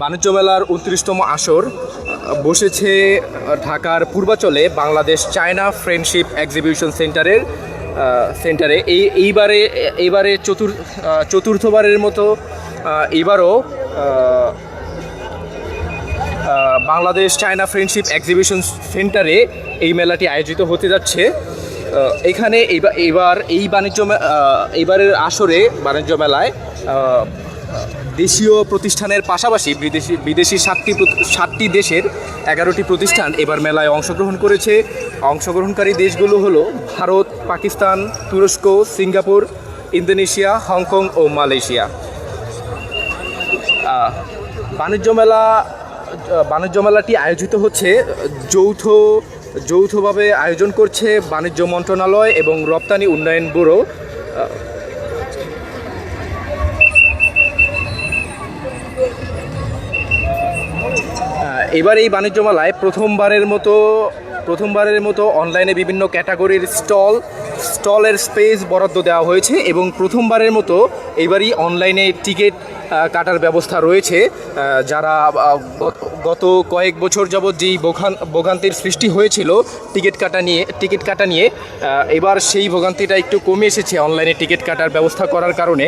বাণিজ্য মেলার উনত্রিশতম আসর বসেছে ঢাকার পূর্বাচলে বাংলাদেশ চায়না ফ্রেন্ডশিপ এক্সিবিশন সেন্টারের সেন্টারে। এই, এইবারে এইবারে চতুর চতুর্থবারের মতো এবারও বাংলাদেশ চায়না ফ্রেন্ডশিপ এক্সিবিশন সেন্টারে এই মেলাটি আয়োজিত হতে যাচ্ছে। এখানে এবার এই বাণিজ্য এইবারের আসরে বাণিজ্য মেলায় দেশীয় প্রতিষ্ঠানের পাশাপাশি বিদেশি বিদেশি সাতটি সাতটি দেশের এগারোটি প্রতিষ্ঠান এবার মেলায় অংশগ্রহণ করেছে। অংশগ্রহণকারী দেশগুলো হলো ভারত, পাকিস্তান, তুরস্ক, সিঙ্গাপুর, ইন্দোনেশিয়া, হংকং ও মালয়েশিয়া। বাণিজ্য মেলা বাণিজ্য মেলাটি আয়োজিত হচ্ছে, যৌথ, যৌথভাবে আয়োজন করছে বাণিজ্য মন্ত্রণালয় এবং রপ্তানি উন্নয়ন ব্যুরো। এবার এই বাণিজ্য মেলায় প্রথমবারের মতো প্রথমবারের মতো অনলাইনে বিভিন্ন ক্যাটাগরির স্টল স্টলের স্পেস বরাদ্দ দেওয়া হয়েছে এবং প্রথমবারের মতো এবারই অনলাইনে টিকিট কাটার ব্যবস্থা রয়েছে। যারা গত- কয়েক বছর যাবৎ যেই ভোগান, ভোগান্তির সৃষ্টি হয়েছিল টিকিট কাটা নিয়ে টিকিট কাটা নিয়ে এবার সেই ভোগান্তিটা একটু কমে এসেছে অনলাইনে টিকিট কাটার ব্যবস্থা করার কারণে।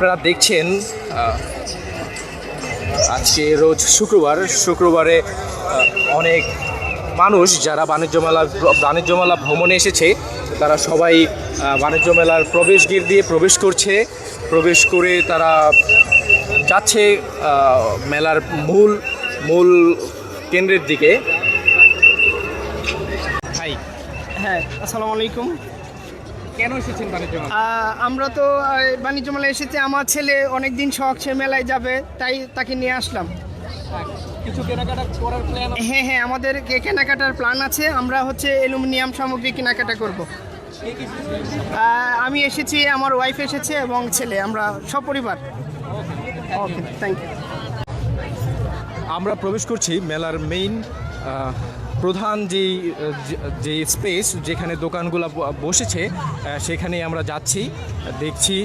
আপনারা দেখছেন আজকে রোজ শুক্রবার। শুক্রবারে অনেক মানুষ যারা বাণিজ্য মেলা বাণিজ্য মেলা ভ্রমণে এসেছে, তারা সবাই বাণিজ্য মেলার প্রবেশ গেট দিয়ে প্রবেশ করছে। প্রবেশ করে তারা যাচ্ছে মেলার মূল মূল কেন্দ্রের দিকে। হ্যাঁ আসসালামু আলাইকুম। কেন এসেছেন বাণিজ্য আমরা তো বাণিজ্য মেলায় এসেছি। আমার ছেলে অনেক দিন শখ সে মেলায় যাবে তাই তাকে নিয়ে আসলাম। কিছু কেনাকাটা করার প্ল্যান হ্যাঁ হ্যাঁ আমাদের কে- কেনাকাটার প্ল্যান আছে। আমরা হচ্ছে অ্যালুমিনিয়াম সামগ্রী কেনাকাটা করব। আমি এসেছি আমার ওয়াইফ এসেছে এবং ছেলে। আমরা সপরিবার। ওকে থ্যাংক ইউ আমরা প্রবেশ করছি মেলার মেইন প্রধান যেই যে- স্পেস যেখানে দোকানগুলো বসেছে সেখানে আমরা যাচ্ছি দেখছি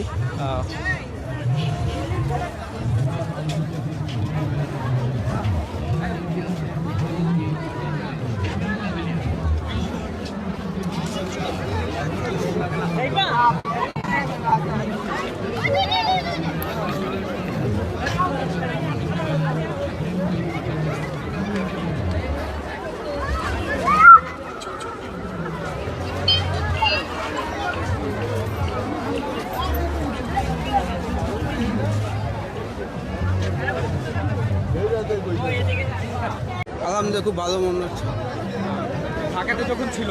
আলহামদুলিল্লাহ খুব ভালো মনে হচ্ছে। ঢাকাতে যখন ছিল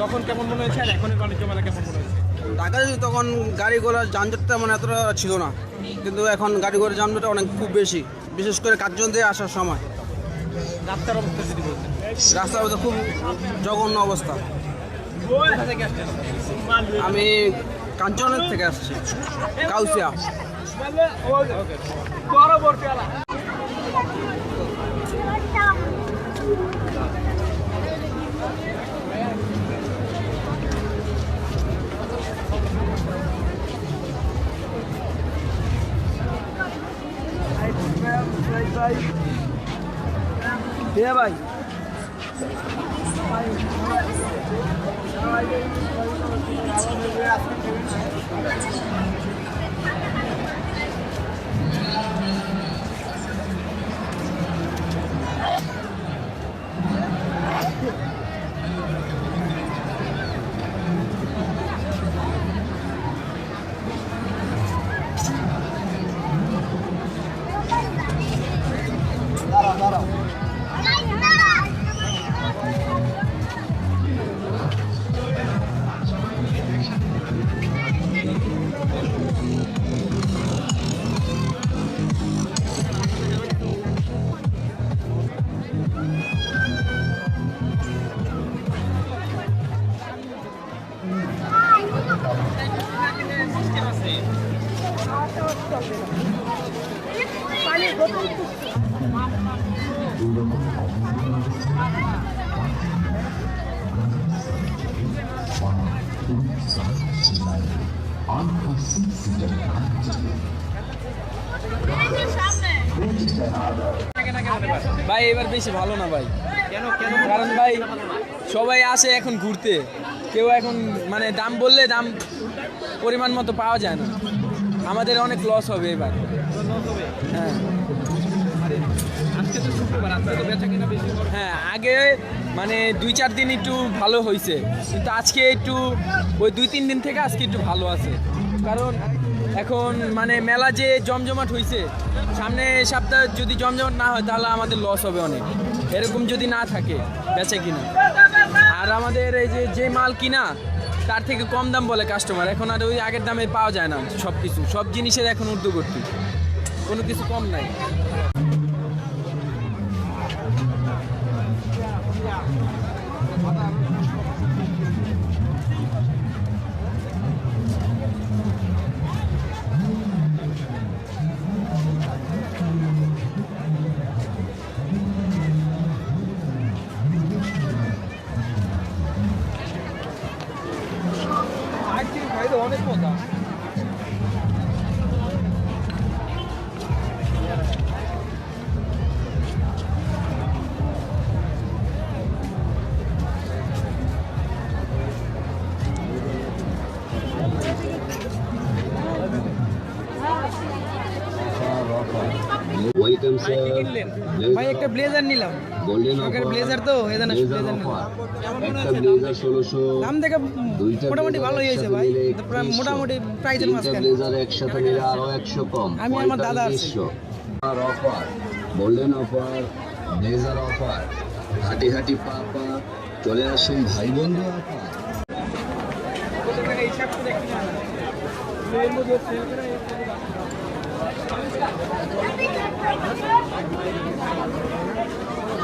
তখন কেমন মনে হয়েছে? আর এখনের বাণিজ্য মেলা কেমন মনে হয়েছে? ঢাকায় তখন গাড়ি ঘোড়ার যানজটটা মানে এতটা ছিল না। কিন্তু এখন গাড়ি ঘোড়ার যানজটটা অনেক খুব বেশি। বিশেষ করে কার্জন দিয়ে আসার সময়। রাস্তার অবস্থা যদি বলতেন। রাস্তার মধ্যে খুব জঘন্য অবস্থা। আমি কাঞ্চনের থেকে আসছি কাউসিয়া। ভাই ভাই, এবার বেশি ভালো না ভাই। কারণ ভাই, সবাই আসে এখন ঘুরতে। কেউ এখন মানে দাম বললে দাম পরিমাণ মতো পাওয়া যায় না। আমাদের অনেক লস হবে এবার। হ্যাঁ। হ্যাঁ আগে মানে দুই চার দিন একটু ভালো হয়েছে কিন্তু আজকে একটু ওই দুই তিন দিন থেকে আজকে একটু ভালো আছে। কারণ এখন মানে মেলা যে জমজমাট হয়েছে সামনে সপ্তাহ যদি জমজমাট না হয় তাহলে আমাদের লস হবে অনেক। এরকম যদি না থাকে বেচে কিনা। আর আমাদের এই যে যে মাল কিনা তার থেকে কম দাম বলে কাস্টমার এখন আর ওই আগের দামে পাওয়া যায় না সব কিছু সব জিনিসের এখন উর্দু করতে কোনো কিছু কম নাই। অনেক মজা। ভাই একটা ব্লেজার নিলাম। গোল্ডেন অফার blazer তো, এই জন্য ব্লেজার। অফার। একটা ব্লেজার ষোলোশো দাম দেখে দুইটা মোটামুটি ভালোই হয়েছে ভাই। নিলে তো প্রায় 2100 মোটামুটি প্রাইজের মাঝখানে। ব্লেজার একসাথে নিলে আরও একশো কম। আমি আমার দাদা আছে। আর offer golden offer blazer offer. হাঁটি হাঁটি পা পা চলে আসুন ভাই বন্ধু অফার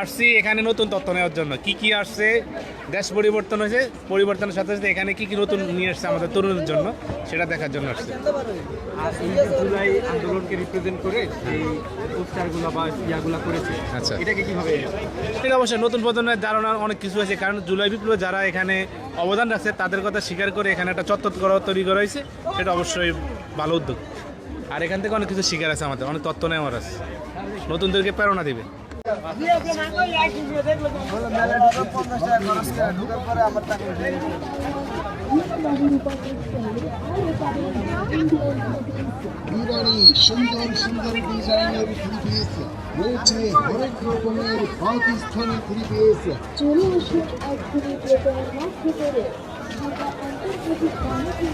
আসছি এখানে নতুন তথ্য নেওয়ার জন্য। কি কি আসছে দেশ পরিবর্তন হয়েছে পরিবর্তনের সাথে সাথে এখানে কি কি নতুন নিয়ে আসছে আমাদের তরুণের জন্য সেটা দেখার জন্য আসছে। আর এই যে জুলাই আন্দোলনকে রিপ্রেজেন্ট করে এই পোস্টারগুলো বা ইয়াগুলো করেছে আচ্ছা। এটাকে কীভাবে এটা অবশ্যই নতুন প্রজন্মের ধারণা অনেক কিছু আছে কারণ জুলাই বিপ্লবে যারা এখানে অবদান রাখছে তাদের কথা স্বীকার করে এখানে একটা চত্বর করা তৈরি করা হয়েছে সেটা অবশ্যই ভালো উদ্যোগ। আর এখান থেকে অনেক কিছু শিকার আছে আমাদের অনেক তত্ত্ব নেওয়ার আছে। নতুনদেরকে প্রেরণা দিবে। বিরানি সুন্দর সুন্দর ডিজাইনের থ্রি পিস রয়েছে হরেক রকমের পাকিস্তানি থ্রি পিস চলে আসুন একদিনের বেতনের মাঠ ভিতরে ঢাকা আন্তর্জাতিক বাণিজ্য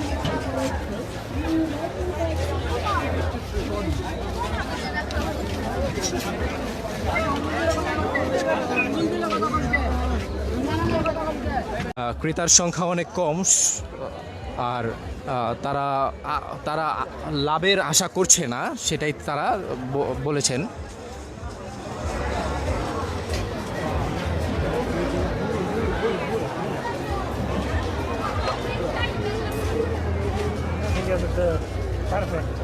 ক্রেতার সংখ্যা অনেক কম আর তারা তারা লাভের আশা করছে না, সেটাই তারা বলেছেন Perfect.